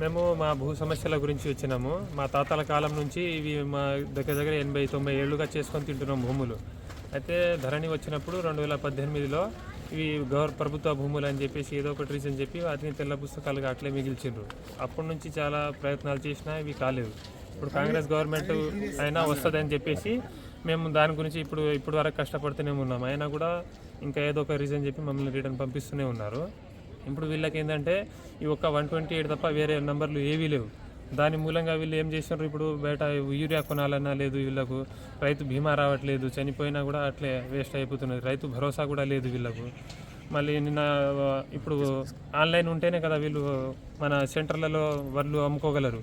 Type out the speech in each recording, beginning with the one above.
మేము మా భూ సమస్యల గురించి వచ్చినాము. మా తాతల కాలం నుంచి ఇవి మా దగ్గర దగ్గర ఎనభై తొంభై ఏళ్ళుగా చేసుకొని తింటున్నాం భూములు. అయితే ధరణి వచ్చినప్పుడు రెండు వేల పద్దెనిమిదిలో ఇవి గవర్ ప్రభుత్వ భూములు అని చెప్పేసి ఏదో ఒకటి రీజన్ చెప్పి వాటిని తెల్ల పుస్తకాలుగా అట్లే మిగిల్చిండ్రు. అప్పటి నుంచి చాలా ప్రయత్నాలు చేసినా ఇవి కాలేదు. ఇప్పుడు కాంగ్రెస్ గవర్నమెంట్ అయినా వస్తుందని చెప్పేసి మేము దాని గురించి ఇప్పుడు ఇప్పుడు వరకు కష్టపడుతూనే ఉన్నాం. అయినా కూడా ఇంకా ఏదో ఒక రీజన్ చెప్పి మమ్మల్ని రిటర్న్ పంపిస్తూనే ఉన్నారు. ఇప్పుడు వీళ్ళకి ఏంటంటే ఈ ఒక్క వన్ ట్వంటీ ఎయిట్ తప్ప వేరే నంబర్లు ఏవీ లేవు. దాని మూలంగా వీళ్ళు ఏం చేసినారు ఇప్పుడు బయట యూరియా కొనాలన్నా లేదు వీళ్ళకు రైతు బీమా రావట్లేదు చనిపోయినా కూడా అట్లే వేస్ట్ అయిపోతున్నది. రైతు భరోసా కూడా లేదు వీళ్ళకు. మళ్ళీ నిన్న ఇప్పుడు ఆన్లైన్ ఉంటేనే కదా వీళ్ళు మన సెంటర్లలో వర్లు అమ్ముకోగలరు.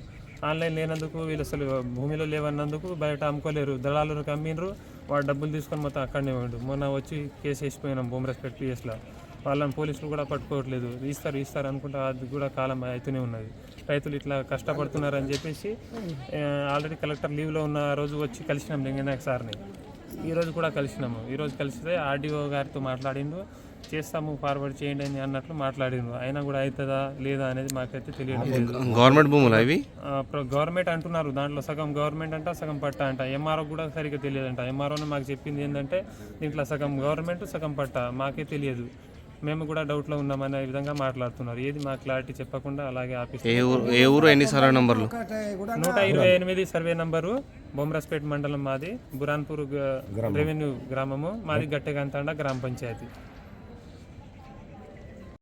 ఆన్లైన్ లేనందుకు వీళ్ళు అసలు భూమిలో లేవన్నందుకు బయట అమ్ముకోలేరు. దళాలను అమ్మిండ్రు వాడు డబ్బులు తీసుకొని మొత్తం అక్కడనే ఉండు. మొన్న వచ్చి కేసు వేసిపోయినాం భూమి రెస్పెక్ట్ పిఎస్లో. వాళ్ళని పోలీసులు కూడా పట్టుకోవట్లేదు. ఇస్తారు ఇస్తారు అనుకుంటా అది కూడా కాలం అవుతూనే ఉన్నది. రైతులు ఇట్లా కష్టపడుతున్నారు అని చెప్పేసి ఆల్రెడీ కలెక్టర్ లీవ్లో ఉన్న రోజు వచ్చి కలిసినాం లింగనాయక్ సార్ని. ఈ రోజు కూడా కలిసినాము. ఈ రోజు కలిసితే ఆర్డీఓ గారితో మాట్లాడిండు. చేస్తాము ఫార్వర్డ్ చేయండి అని అన్నట్లు మాట్లాడిండు. అయినా కూడా అవుతుందా లేదా అనేది మాకైతే తెలియడం లేదు గవర్నమెంట్ భూములు అవి గవర్నమెంట్ అంటున్నారు. దాంట్లో సగం గవర్నమెంట్ అంట సగం పట్ట అంట. ఎంఆర్ఓ కూడా సరిగ్గా తెలియదంట. ఎంఆర్ఓనే మాకు చెప్పింది ఏంటంటే దీంట్లో సగం గవర్నమెంట్ సగం పట్ట. మాకే తెలియదు. మేము కూడా డౌట్లో ఉన్నామనే విధంగా మాట్లాడుతున్నారు. ఏది మా క్లారిటీ చెప్పకుండా అలాగే ఆఫీస్ ఏ ఊరు ఏ ఊరు ఎన్ని సర్వే నంబర్లు? నూట ఇరవై ఎనిమిది సర్వే నంబరు బొమ్రస్పేట్ మండలం మాది బురాన్పూర్ రెవెన్యూ గ్రామము మాది గట్టెగంతాండ గ్రామ పంచాయతీ.